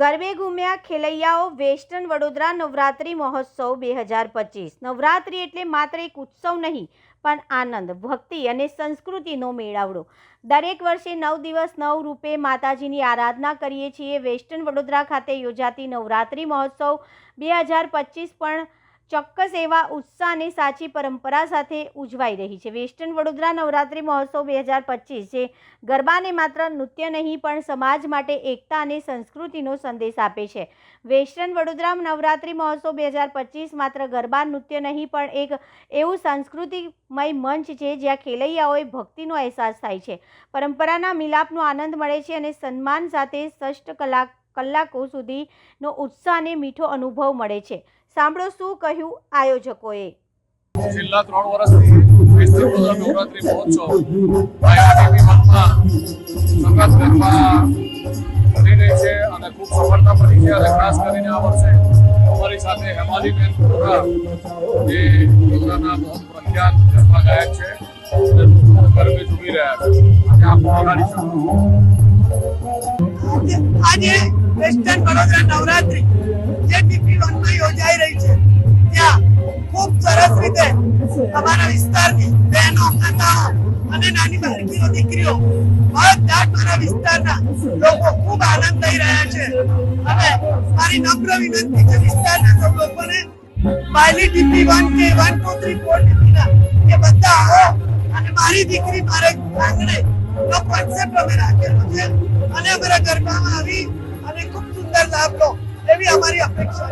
ગરબે ઘૂમ્યા ખેલૈયાઓ વેસ્ટર્ન વડોદરા નવરાત્રિ મહોત્સવ બે હજાર પચીસ. નવરાત્રિ એટલે માત્ર એક ઉત્સવ નહીં, પણ આનંદ, ભક્તિ અને સંસ્કૃતિનો મેળાવડો. દરેક વર્ષે નવ દિવસ નવ રૂપે માતાજીની આરાધના કરીએ છીએ. વેસ્ટર્ન વડોદરા ખાતે યોજાતી નવરાત્રિ મહોત્સવ બે હજાર પચીસ પણ ચોક્કસ એવા ઉત્સાહ અને સાચી પરંપરા સાથે ઉજવાઈ રહી છે. વેસ્ટર્ન વડોદરા નવરાત્રિ મહોત્સવ બે હજાર પચીસ જે ગરબાને માત્ર નૃત્ય નહીં, પણ સમાજ માટે એકતા અને સંસ્કૃતિનો સંદેશ આપે છે. વેસ્ટર્ન વડોદરા નવરાત્રિ મહોત્સવ બે હજાર પચીસ માત્ર ગરબા, નૃત્ય નહીં, પણ એક એવું સાંસ્કૃતિકમય મંચ છે, જ્યાં ખેલૈયાઓએ ભક્તિનો અહેસાસ થાય છે. પરંપરાના મિલાપનો આનંદ મળે છે અને સન્માન સાથે ષષ્ઠ કલાક કલાકો સુધીનો ઉત્સાહ અને મીઠો અનુભવ મળે છે. સાંભળો શું કહ્યું આયોજકોએ. છેલ્લા ત્રણ વર્ષથી નવરાત્રી મહોત્સવ કરી રહી છે અને ખૂબ સફળતા મળી છે અને ખાસ કરીને આ વર્ષે અમારી સાથે હેમાલીબેન જે બહુ પ્રખ્યાત ગરબા ગાયક છે ગરબે ઝૂમી રહ્યા છે. નિહાળી શકો આજે વેસ્ટર્ન વડોદરા નવરાત્રી જે ટીપી વનમાં યોજાઈ રહી છે. ત્યાં ખૂબ સરસ રીતે અમારા વિસ્તારની બહેનો, માતાઓ અને નાની બાળકીઓ દીકરીઓ બધા મારા વિસ્તારના લોકો ખૂબ આનંદ લઈ રહ્યા છે. અને મારી નમ્ર વિનંતી છે વિસ્તારના સૌ લોકોને બાયલી ટીપી વન કે વન, ટુ, થ્રી, ફોર ટીપીના એ બધા આવો અને મારી દીકરી મારે આંગણે રાખેલો છે. અને અમારા ગરબામાં આવી અને ખૂબ સુંદર લાભ લો એવી અમારી અપેક્ષા